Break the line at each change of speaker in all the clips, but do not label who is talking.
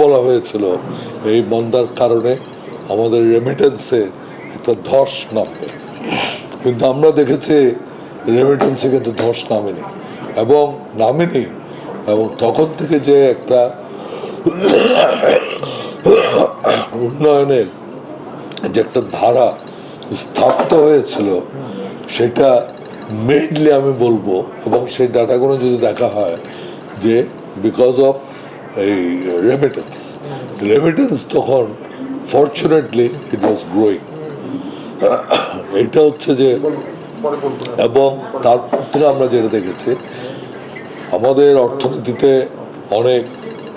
বলা হয়েছিল, এই মন্দার কারণে আমাদের রেমিটেন্সে একটা ধস নামবে। কিন্তু আমরা দেখেছি রেমিটেন্সে কিন্তু ধস নামেনি এবং নামেনি এবং তখন থেকে যে একটা উন্নয়নের যে একটা ধারা স্থাপিত হয়েছিল, সেটা মেইনলি আমি বলব এবং সেই ডাটাগুলো যদি দেখা হয় যে বিকজ অফ এই রেমিটেন্স রেমিটেন্স তখন ফর্চুনেটলি ইট ওয়াজ গ্রোয়িং এটা হচ্ছে যে, এবং তারপর থেকে আমরা যেটা দেখেছি, আমাদের অর্থনীতিতে অনেক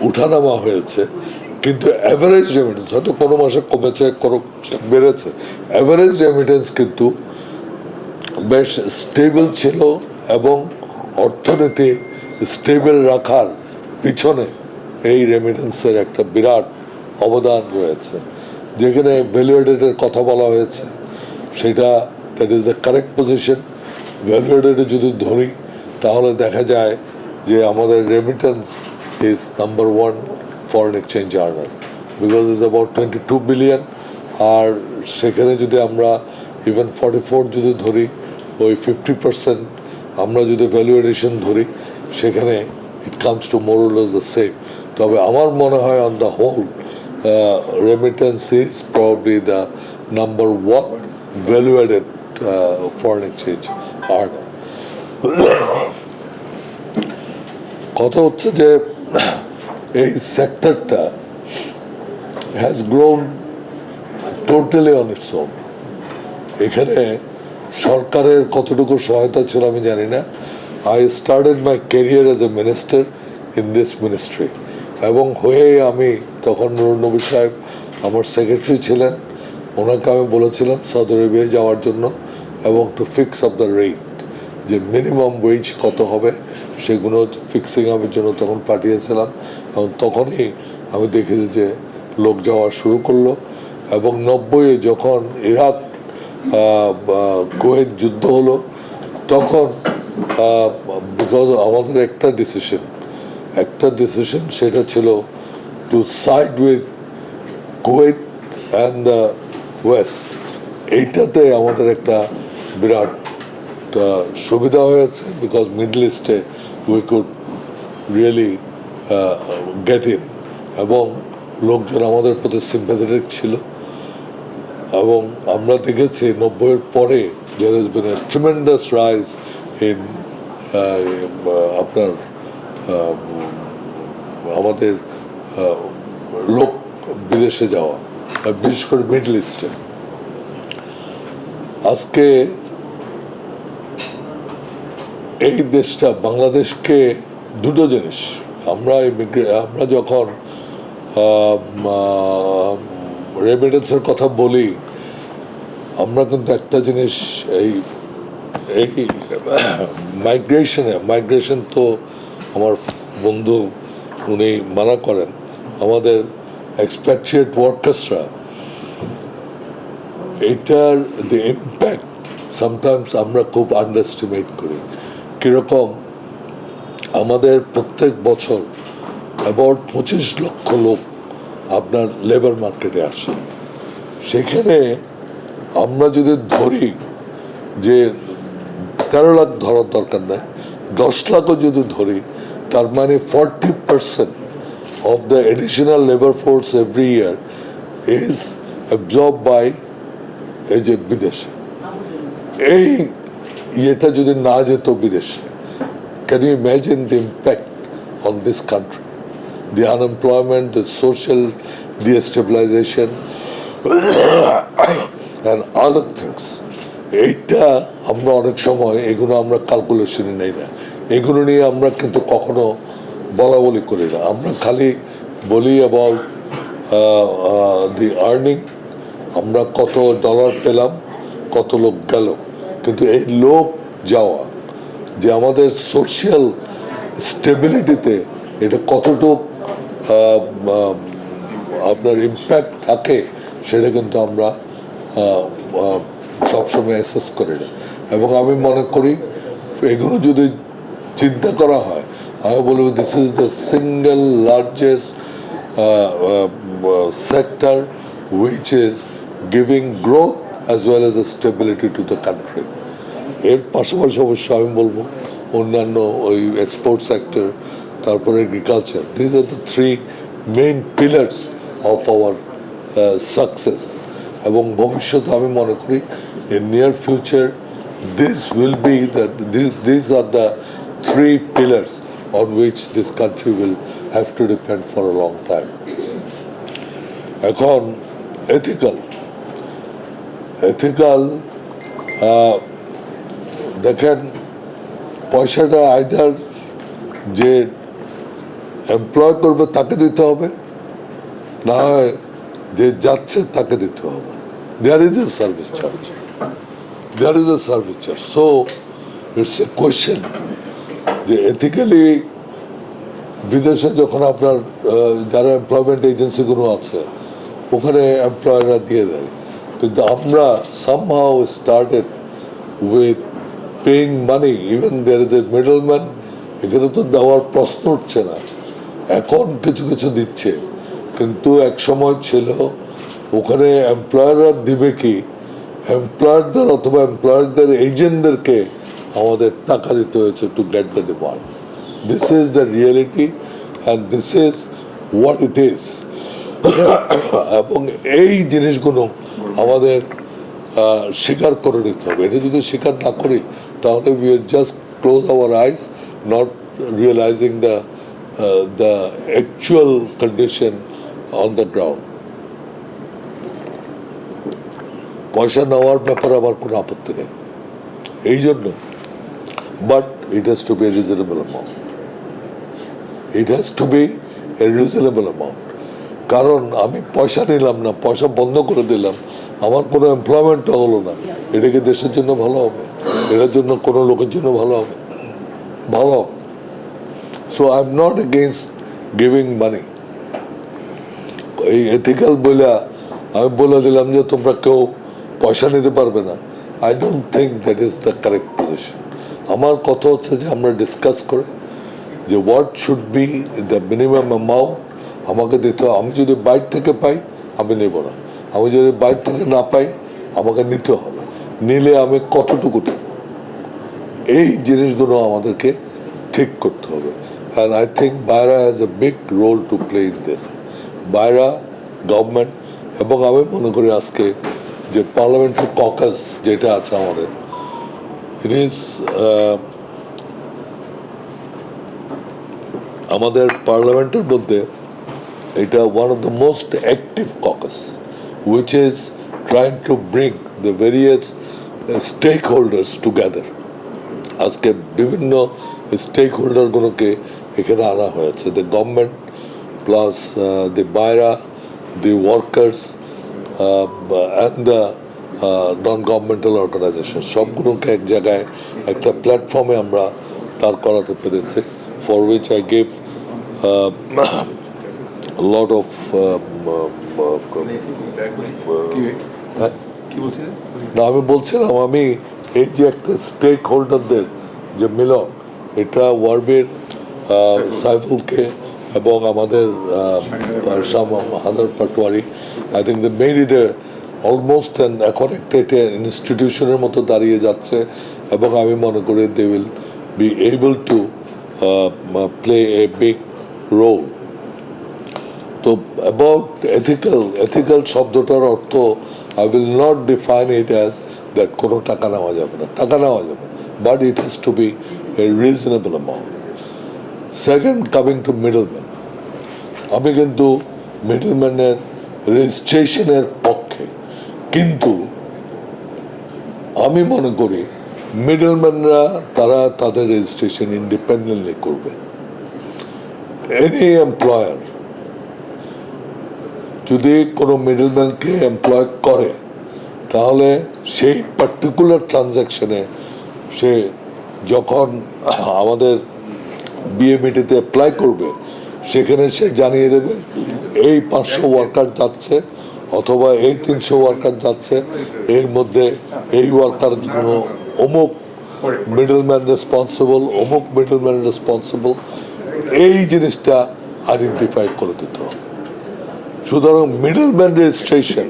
উঠানামা হয়েছে, কিন্তু অ্যাভারেজ রেমিটেন্স হয়তো কোনো মাসে কমেছে, কোনো বেড়েছে অ্যাভারেজ রেমিটেন্স কিন্তু বেশ স্টেবল ছিল এবং অর্থনীতি স্টেবল রাখার পিছনে এই রেমিটেন্সের একটা বিরাট অবদান রয়েছে। যেখানে ভ্যালুয়েডেডের কথা বলা হয়েছে, সেটা that is the correct position ভ্যালুয়েডেডে যদি ধরি, তাহলে দেখা যায় যে আমাদের remittance is number one foreign exchange earner because is about twenty two billion আর সেখানে যদি আমরা ইভেন ফর্টি ফোর যদি ধরি, ওই ফিফটি পার্সেন্ট আমরা যদি ভ্যালুয়েশন ধরি, সেখানে it comes to more or less the same তবে আমার মনে হয় on the whole remittance is probably the number one value value added foreign exchange earner কথা হচ্ছে যে, এই সেক্টরটা has grown totally on its own এখানে সরকারের কতটুকু সহায়তা ছিল আমি জানি না। I started my career as a minister in this ministry এবং হয়ে আমি তখন নবী সাহেব আমার সেক্রেটারি ছিলেন, ওনাকে আমি বলেছিলাম সৌদি আরবিয়া যাওয়ার জন্য এবং to fix of the rate যে মিনিমাম ওয়েজ কত হবে সেগুলো ফিক্সিং আমি জন্য তখন পাঠিয়েছিলাম এবং তখনই আমি দেখেছি যে লোক যাওয়া শুরু করল এবং নব্বইয়ে যখন ইরাক কুয়েত যুদ্ধ হলো, তখন বিকজ আমাদের একটা ডিসিশন একটা ডিসিশন সেটা ছিল to side with Kuwait and the West এইটাতে আমাদের একটা বিরাট সুবিধা হয়েছে বিকজ মিডল ইস্টে we could really get in এবং লোকজন আমাদের প্রতি সিম্পাথেটিক ছিল। এবং আমরা দেখেছি নব্বইয়ের পরে there is been a tremendous rise in আপনার আমাদের লোক বিদেশে যাওয়া বিশেষ করে মিডল ইস্টে। আজকে এই দেশটা, বাংলাদেশকে দুটো জিনিস, আমরা আমরা যখন রেমিটেন্সের কথা বলি, আমরা কিন্তু একটা জিনিস, এই এই, মাইগ্রেশনে, মাইগ্রেশন তো আমার বন্ধু উনি মানা করেন, আমাদের এক্সপ্যাট্রিয়েট ওয়ার্কার্সরা এটার দ্য ইম্প্যাক্ট সামটাইমস আমরা খুব আন্ডারস্টিমেট করি। কীরকম আমাদের প্রত্যেক বছর অ্যাবাউট পঁচিশ লক্ষ লোক আপনার লেবার মার্কেটে আসে। সেখানে আমরা যদি ধরি যে তেরো লাখ ধরার দরকার নেই, দশ লাখও যদি ধরি তার মানে forty percent of the additional labour force every year is absorb by এই যে বিদেশে। এই ইয়েটা যদি না যেত বিদেশে can you imagine the impact on this country the unemployment, the social destabilization, and other things এইটা আমরা অনেক সময় এগুলো আমরা ক্যালকুলেশনে নেই না। এগুলো নিয়ে আমরা কিন্তু কখনো বলা বলি করি না। আমরা খালি বলি অ্যাবাউট দি আর্নিং আমরা কত ডলার পেলাম, কত লোক গেল। কিন্তু এই লোক যাওয়া, যে আমাদের সোশিয়াল স্টেবিলিটিতে এটা কতটুক আপনার ইম্প্যাক্ট থাকে, সেটা কিন্তু আমরা সবসময় অ্যাসেস করি না। এবং আমি মনে করি, এগুলো যদি চিন্তা করা হয়। আমি বলব this is the single largest sector which is giving growth as well as the stability to the এর পাশাপাশি অবশ্য আমি বলব, অন্যান্য ওই এক্সপোর্ট সেক্টর তারপরে agriculture this are the three main pillars of our success এবং ভবিষ্যতে আমি মনে করি in near future this will be this are the three pillars on which this country will have to depend for a long time. এখন ethical ethical দেখেন পয়সাটা either যে employ করবে তাকে দিতে হবে, না হয় যে যাচ্ছে তাকে দিতে হবে। There is a service charge there is a service charge so it's a question যে এথিক্যালি বিদেশে যখন আপনার যারা এমপ্লয়মেন্ট এজেন্সিগুলো আছে, ওখানে এমপ্লয়াররা দিয়ে দেয়। কিন্তু আমরা somehow started with paying money even there is a middleman এখানে তো দেওয়ার প্রশ্ন উঠছে না। এখন কিছু কিছু দিচ্ছে। কিন্তু এক সময় ছিল, ওখানে এমপ্লয়াররা দিবে কি? এমপ্লয়ারদের অথবা এমপ্লয়ারদের এজেন্টদেরকে আমাদের টাকা দিতে হয়েছে to get the demand this is the reality and this is what it is এবং এই জিনিসগুলো আমাদের স্বীকার করে নিতে হবে। এটা যদি স্বীকার না করি, তাহলে we are just close our eyes not realising the the actual condition on the ground পয়সা নেওয়ার ব্যাপারে আমার কোনো আপত্তি নেই। এই জন্য but it has to be reasonable amount it has to be a reasonable amount কারণ আমি পয়সা নিলাম না, পয়সা বন্ধ করে দিলাম, আমার কোনো এমপ্লয়মেন্টও হলো না। এটা কি দেশের জন্য ভালো হবে? এটার জন্য কোনো লোকের জন্য ভালো হবে? ভালো হবে। So I am not against giving money এই এথিক্যাল বলে আমি বলে দিলাম যে তোমরা কেউ পয়সা নিতে পারবে না। I don't think that is the correct position আমার কথা হচ্ছে যে আমরা ডিসকাস করে যে what should be the minimum amount আমাকে দিতে হবে। আমি যদি বাইর থেকে পাই, আমি নেব না। আমি যদি বাইর থেকে না পাই, আমাকে নিতে হবে। নিলে আমি কতটুকু দেব? এই জিনিসগুলো আমাদেরকে ঠিক করতে হবে। And I think BAIRA has a big role to play in this BAIRA government এবং আমি মনে করি আজকে যে পার্লামেন্টারি ককাস যেটা আছে আমাদের ইট ইজ আমাদের পার্লামেন্টের মধ্যে এটা one of the most active caucus which is trying to bring the various stakeholders together আজকে বিভিন্ন স্টেক হোল্ডারগুলোকে এখানে আনা হয়েছে। The government plus the BAIRA the workers and the non governmental organisation সবগুলোকে এক জায়গায় একটা প্ল্যাটফর্মে আমরা তার করাতে পেরেছি for which I give lot of না আমি বলছিলাম আমি এই যে একটা স্টেক হোল্ডারদের যে মিলন এটা ওয়ার্বের সাইফুলকে এবং আমাদের হাদার Patwari I think the made it almost এখন একটা ইনস্টিটিউশনের মতো দাঁড়িয়ে যাচ্ছে এবং আমি মনে করি they will be able to play a big role তো অ্যাবাউট এথিক্যাল এথিক্যাল শব্দটার অর্থ I will not define it as that কোনো টাকা নেওয়া যাবে না, টাকা নেওয়া যাবে but it has to be a reasonable amount second coming to middleman আমি কিন্তু মিডলম্যানের রেজিস্ট্রেশনের পক্ষে কিন্তু আমি মনে করি মিডলম্যানরা তারা তাদের রেজিস্ট্রেশন ইন্ডিপেন্ডেন্টলি করবে। এনি এমপ্লয়ার যদি কোনো মিডলম্যানকে এমপ্লয় করে, তাহলে সেই পার্টিকুলার ট্রানজ্যাকশনে সে যখন আমাদের বিএমইটিতে অ্যাপ্লাই করবে, সেখানে সে জানিয়ে দেবে, এই পাঁচশো ওয়ার্কার যাচ্ছে অথবা এই তিনশো ওয়ার্কার যাচ্ছে, এর মধ্যে এই ওয়ার্কার কোনো অমুক মিডলম্যান রেসপন্সিবল অমুক মিডলম্যান রেসপন্সিবল এই জিনিসটা আইডেন্টিফাই করে দিতে সুতরাং মিডলম্যান রেজিস্ট্রেশন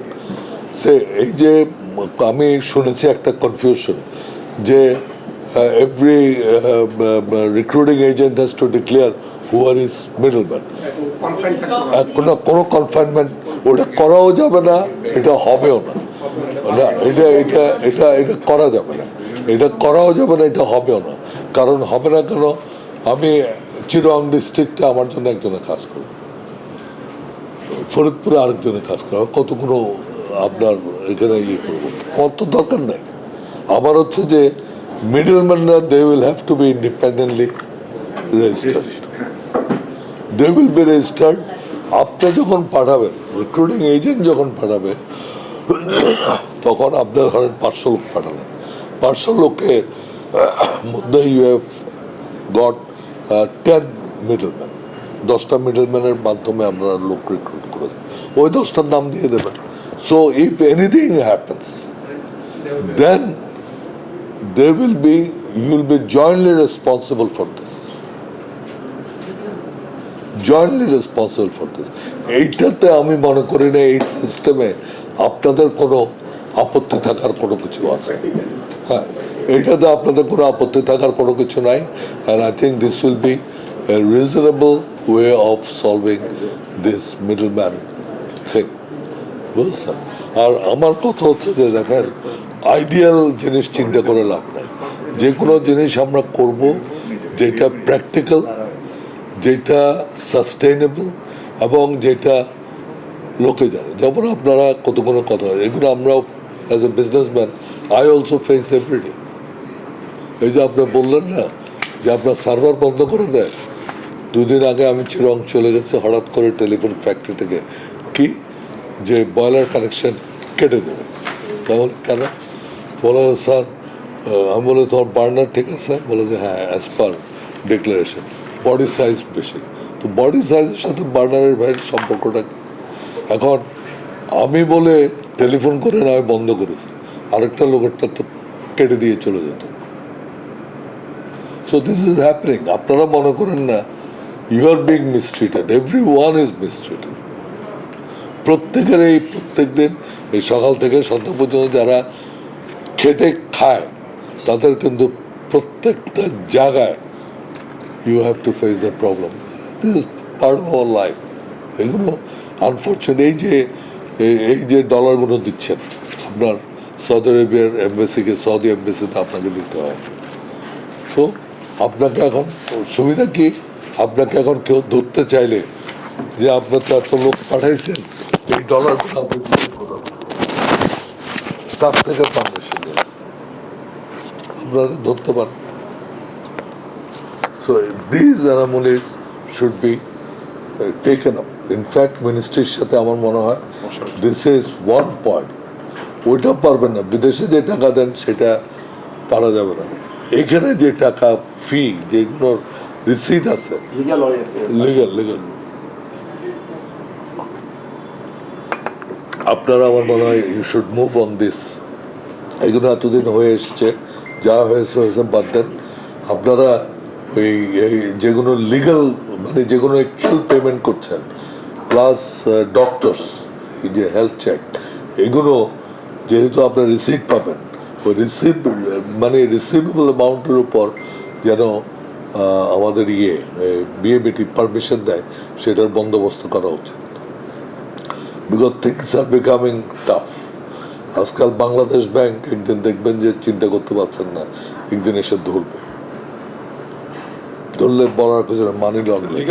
সে এই যে আমি শুনেছি একটা কনফিউশন যে every recruiting agent has to declare who are is middleman কোনো কোনো কনফাইনমেন্ট ওটা করাও যাবে না এটা হবেও না। না এটা এটা এটা এটা করা যাবে না। এটা করাও যাবে না এটা হবেও না। কারণ হবে না কেন? আমি চিরং ডিস্ট্রিক্টে আমার জন্য একজনের কাজ করব। ফরিদপুরে আরেকজনের কাজ করবে। কতগুলো আপনার এখানে ইয়ে করব? কত দরকার নেই। আমার হচ্ছে যে মিডলম্যানরা they will have to be independently registered they will be registered আপনি যখন পাঠাবেন রিক্রুটিং এজেন্ট যখন পাঠাবে, তখন আপনি ধরেন পাঁচশো লোক পাঠালেন পাঁচশো লোকের মধ্যে you have got ten middleman দশটা মিডলম্যানের মাধ্যমে আমরা লোক রিক্রুট করেছি ওই দশটার নাম দিয়ে দেবেন। So if anything happens then they will be you will be jointly responsible for this jointly responsible for this এইটাতে আমি মনে করি না এই সিস্টেমে আপনাদের কোনো আপত্তি থাকার কোনো কিছু আছে। হ্যাঁ এইটাতে আপনাদের কোনো আপত্তি থাকার কোনো কিছু নাই। And I think this will be a reasonable way of solving this middleman thing বুঝছেন আর আমার কথা হচ্ছে যে দেখেন আইডিয়াল জিনিস চিন্তা করে লাভ নাই। যে কোনো জিনিস আমরা করব যেটা প্র্যাকটিক্যাল যেটা সাস্টেইনেবল এবং যেটা লোকে জানে। যেমন আপনারা কত কোনো কথা হয় এগুলো আমরাও as a businessman I also face every day এই যে আপনি বললেন না যে আপনার সার্ভার বন্ধ করে দেয়। দুদিন আগে আমি চিরং চলে গেছে, হঠাৎ করে টেলিফোন ফ্যাক্টরি থেকে। কি? যে বয়লার কানেকশন কেটে দেবে। তাহলে কেন? বলে স্যার আমি বলে, তোমার বার্নার ঠিক আছে? বলে যে হ্যাঁ as per declaration body size বেশি। তো বডি সাইজের সাথে বার্নারের ভাইয়ের সম্পর্কটা কি? এখন আমি বলে টেলিফোন করে না, আমি বন্ধ করেছি। আরেকটা লোকেরটা তো কেটে দিয়ে চলে যেত। সো দিস ইজ হ্যাপনিং আপনারা মনে করেন না you are being mistreated everyone is mistreated প্রত্যেকের এই, প্রত্যেক দিন এই সকাল থেকে সন্ধ্যা পর্যন্ত যারা খেটে খায়, তাদের কিন্তু প্রত্যেকটা জায়গায় you have to face the problem this is part of our life এগুলো আনফর্চুনেট এই যে এই- যে ডলারগুলো দিচ্ছেন, আপনার সৌদি আরবিয়ার এম্বাসিকে সৌদি এম্বাসিতে আপনাকে দিতে হয়। তো আপনাকে এখন, সুবিধা কি? আপনাকে এখন কেউ ধরতে চাইলে যে আপনার তো এত লোক পাঠাইছেন, এই ডলারগুলো। তার থেকে নেই। আপনারা ধরতে পারেন so this anomalies should be taken up in fact মিনিস্ট্রির সাথে আমার মনে হয় দিস ইজ ওয়ান পয়েন্ট ওইটা পারবেন না। বিদেশে যে টাকা দেন সেটা পারা যাবে না। এখানে যে টাকা ফি যেগুলোর রিসিট আছে. লিগাল লিগাল আপনারা আমার মনে হয় you should move on this এগুলো এতদিন হয়ে এসছে। যা হয়েছে হয়েছে বাদ দেন। আপনারা এই যেগুলো লিগাল মানে যেগুলো অ্যাকচুয়াল পেমেন্ট করছেন প্লাস ডক্টরস এই যে হেলথ চেক এগুলো যেহেতু আপনার রিসিপ্ট পাবেন, ওই রিসিপ্ট মানে রিসিভেবল অ্যামাউন্টের উপর যেন আমাদের ইয়ে বিএবিটি পারমিশন দেয়, সেটার বন্দোবস্ত করা উচিত। Because things are becoming tough আজকাল বাংলাদেশ ব্যাংক একদিন দেখবেন যে চিন্তা করতে পারছেন না, একদিন এসে ধরবে। ধরলে বলার কিছু মানি লন্ডারিং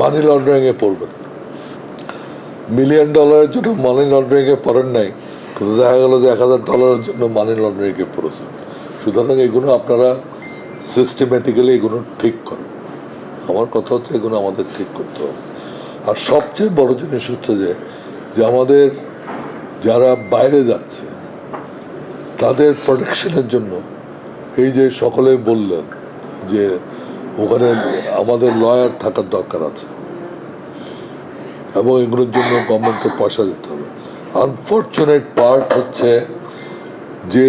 মানি লন্ডারিং এ পড়বেন। মিলিয়ন ডলারের জন্য মানি লন্ডারিং এ পড়েন নাই কিন্তু দেখা গেল যে এক হাজার ডলারের জন্য মানি লন্ডারিং এ পড়েছেন। সুতরাং এগুলো আপনারা সিস্টেমেটিক্যালি এগুলো ঠিক করেন। আমার কথা হচ্ছে এগুলো আমাদের ঠিক করতে হবে। আর সবচেয়ে বড় জিনিস হচ্ছে যে যে আমাদের যারা বাইরে যাচ্ছে তাদের প্রোটেকশনের জন্য এই যে সকলে বললেন যে ওখানে আমাদের লয়ার থাকার দরকার আছে। এবং এগুলোর জন্য গভর্নমেন্টকে পয়সা দিতে হবে। আনফর্চুনেট পার্ট হচ্ছে যে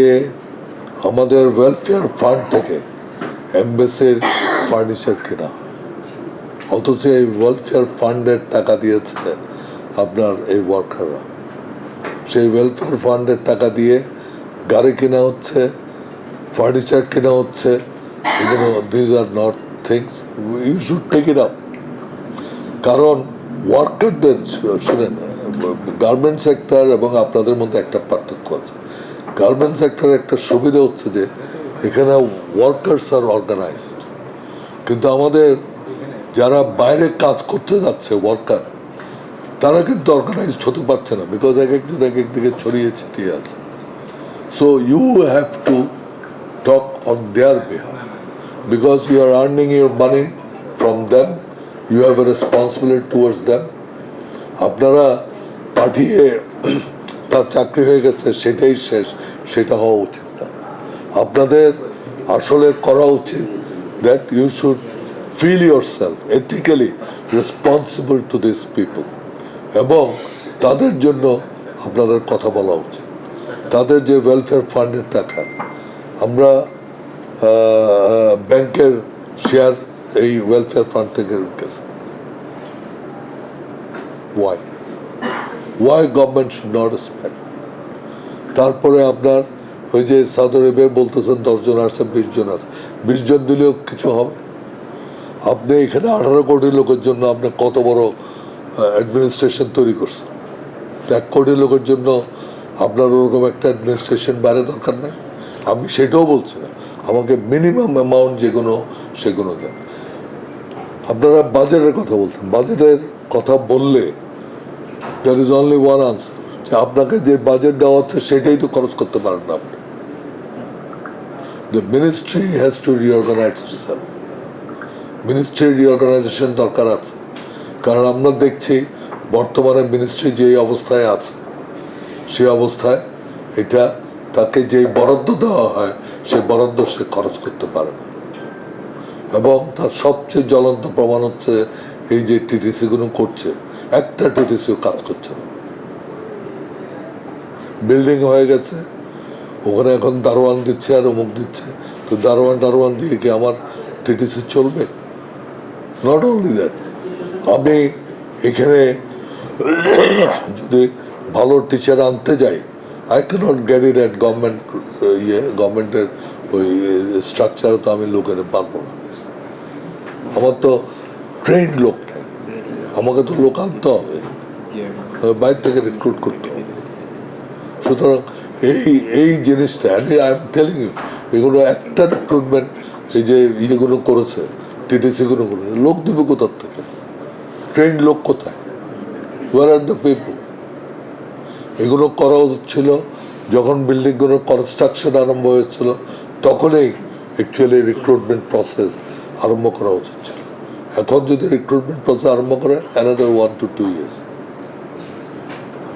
আমাদের ওয়েলফেয়ার ফান্ড থেকে এমবেসির ফার্নিচার কেনা হয়। অথচ এই ওয়েলফেয়ার ফান্ডের টাকা দিয়েছে আপনার এই ওয়ার্কাররা সেই ওয়েলফেয়ার ফান্ডের টাকা দিয়ে গাড়ি কেনা হচ্ছে ফার্নিচার কেনা হচ্ছে এগুলো these are not things you should take it up কারণ ওয়ার্কারদের শুনেন গার্মেন্ট সেক্টর এবং আপনাদের মধ্যে একটা পার্থক্য আছে। গার্মেন্ট সেক্টরের একটা সুবিধা হচ্ছে যে, এখানে ওয়ার্কার্স আর অর্গানাইজড কিন্তু আমাদের যারা বাইরে কাজ করতে যাচ্ছে ওয়ার্কার তারা কিন্তু অর্গানাইজড হতে পারছে না বিকজ এক একজন এক এক দিকে ছড়িয়ে ছিটিয়ে আছে। So you have to talk on their behalf because you are earning your money from them you have a responsibility towards them আপনারা পাঠিয়ে তার চাকরি হয়ে গেছে, সেটাই শেষ, সেটা হওয়া উচিত না। আপনাদের আসলে করা উচিত that you should feel yourself ethically responsible to this people এবং তাদের জন্য আপনাদের কথা বলা উচিত। তাদের যে ওয়েলফেয়ার ফান্ডের টাকা, আমরা ব্যাংকের শেয়ার এই ওয়েলফেয়ার ফান্ড থেকে গেছে why why government should not spend তারপরে আপনার ওই যে সাউদি আরবে বলতেছেন, দশজন আছে বিশ জন আছে। বিশ জন দিলেও কিছু হবে। আপনি এখানে আঠারো কোটি লোকের জন্য আপনি কত বড় অ্যাডমিনিস্ট্রেশন তৈরি করছেন? এক কোটি লোকের জন্য আপনার ওরকম একটা অ্যাডমিনিস্ট্রেশন বাইরে দরকার নেই। আমি সেটাও বলছি না। আমাকে মিনিমাম অ্যামাউন্ট যেগুলো সেগুলো দেন। আপনারা বাজেটের কথা বলছেন। বাজেটের কথা বললে there is only one answer যে আপনাকে যে বাজেট দেওয়া হচ্ছে সেটাই তো খরচ করতে পারেন না আপনি। The ministry has to reorganise itself মিনিস্ট্রির reorganisation দরকার আছে। কারণ আমরা দেখছি বর্তমানে মিনিস্ট্রি যে অবস্থায় আছে সে অবস্থায় এটা তাকে যে বরাদ্দ দেওয়া হয় সেই বরাদ্দ সে খরচ করতে পারে না। এবং তার সবচেয়ে জ্বলন্ত প্রমাণ হচ্ছে এই যে টিটিসিগুলো করছে, একটা টিটিসিও কাজ করছে না। বিল্ডিং হয়ে গেছে, ওখানে এখন দারোয়ান দিচ্ছে আর অমুক দিচ্ছে। তো দারোয়ান দারোয়ান দিয়ে কি আমার টিটিসি চলবে? নট অনলি দ্যাট আমি এখানে যদি ভালো টিচার আনতে যাই I cannot get it at government ইয়ে গভর্নমেন্টের ওই স্ট্রাকচারে তো আমি লোকের পারব না আমার তো ট্রেন লোক নেই। আমাকে তো লোক আনতে হবে। বাইরে থেকে রিক্রুট করতে হবে। সুতরাং এই এই জিনিসটা আই এম টেলিং ইউ এগুলো একটা রিক্রুটমেন্ট এই যে ইয়েগুলো করেছে টিটিসিগুলো করেছে লোক দেবে কোথার থেকে? ট্রেন লোক কোথায়? ওয়ার আর দ্য পিপল এগুলো করা উচিত ছিল। যখন বিল্ডিংগুলোর কনস্ট্রাকশন আরম্ভ হয়েছিল, তখনই অ্যাকচুয়ালি রিক্রুটমেন্ট প্রসেস আরম্ভ করা উচিত ছিল। এখন যদি রিক্রুটমেন্ট প্রসেস আরম্ভ করে another one two two years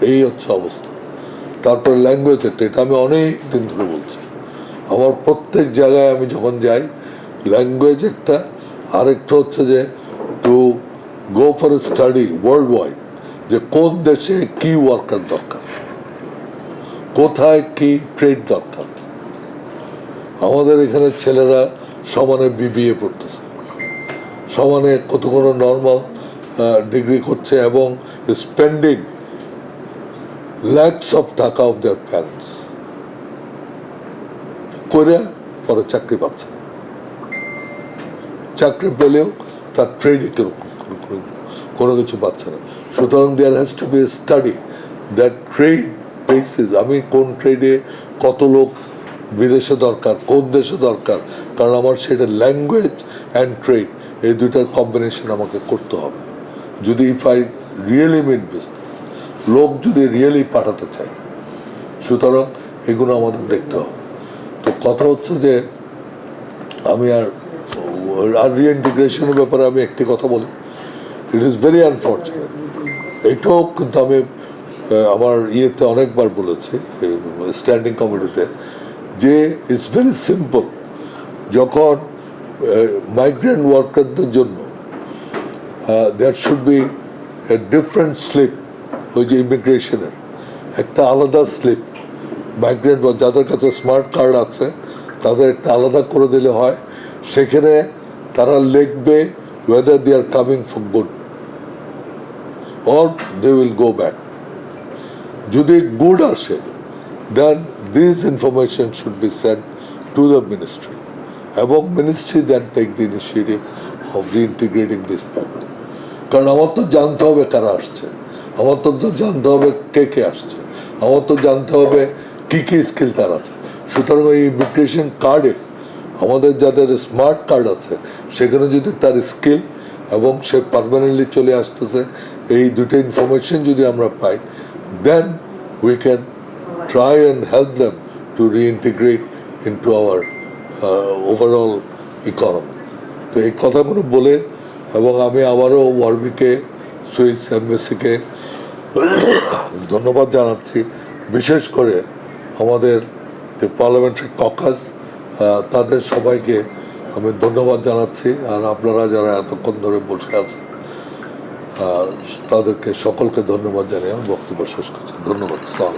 এই হচ্ছে অবস্থা। তারপর ল্যাঙ্গুয়েজ এটা আমি অনেক দিন ধরে বলছি। আমার প্রত্যেক জায়গায় আমি যখন যাই ল্যাঙ্গুয়েজ একটা, আরেকটা হচ্ছে যে to go for study worldwide যে কোন দেশে কি ওয়ার্কার দরকার। কোথায় কি ট্রেড দরকার? আমাদের এখানে ছেলেরা সমানে বিবিএ পড়তেছে। সমানে কত কোনো নর্মাল ডিগ্রি করছে এবং স্পেন্ডিং ল্যাক্স অফ টাকা অফ দেয়ার প্যারেন্টস করে পরে চাকরি পাচ্ছে না। চাকরি পেলেও তার ট্রেডে কোনো কিছু পাচ্ছে না। সুতরাং there has to be study that trade basis আমি কোন ট্রেডে কত লোক বিদেশে দরকার, কোন দেশে দরকার, কারণ আমার সেটা ল্যাঙ্গুয়েজ অ্যান্ড ট্রেড এই দুইটার কম্বিনেশন আমাকে করতে হবে। যদি if I really mean business লোক যদি রিয়েলি পাঠাতে চায়, সুতরাং এগুলো আমাদের দেখতে হবে। তো কথা হচ্ছে যে, আমি আর আর রিইন্টিগ্রেশনের ব্যাপারে আমি একটি কথা বলি। ইট ইজ ভেরি আনফর্চুনেট এটাও কিন্তু আমি আমার ইয়েতে অনেকবার বলেছি স্ট্যান্ডিং কমিটিতে যে ইটস ভেরি সিম্পল যখন মাইগ্রেন্ট ওয়ার্কারদের জন্য that should be different slip ওই যে ইমিগ্রেশনের একটা আলাদা স্লিপ মাইগ্রেন্ট যাদের কাছে স্মার্ট কার্ড আছে, তাদের একটা আলাদা করে দিলে হয়, সেখানে তারা লিখবে whether they are coming for good or they will go back. যদি গুড আসে then this information should be sent to the ministry এবং ministry then take the initiative of reintegrating this people কারণ আমার তো জানতে হবে কারা আসছে, আমার তো জানতে হবে কে কে আসছে, আমার তো জানতে হবে কী কী স্কিল তার আছে। সুতরাং এই ইমিগ্রেশন কার্ডে আমাদের যাদের স্মার্ট কার্ড আছে, সেখানে যদি তার স্কিল এবং সে পারমানেন্টলি চলে আসতেছে, এই দুটো ইনফরমেশন যদি আমরা পাই we can try and help them to reintegrate into our overall economy তো এই কথাগুলো বলে এবং আমি আবারও ওয়ার্বিকে, সুইস এমবেসিকে ধন্যবাদ জানাচ্ছি। বিশেষ করে আমাদের যে পার্লামেন্টারি ককাস তাদের সবাইকে আমি ধন্যবাদ জানাচ্ছি। আর আপনারা যারা এতক্ষণ ধরে বসে আছেন তাদেরকে সকলকে ধন্যবাদ জানিয়ে আমি বক্তব্য শেষ করছি। ধন্যবাদ। সালাম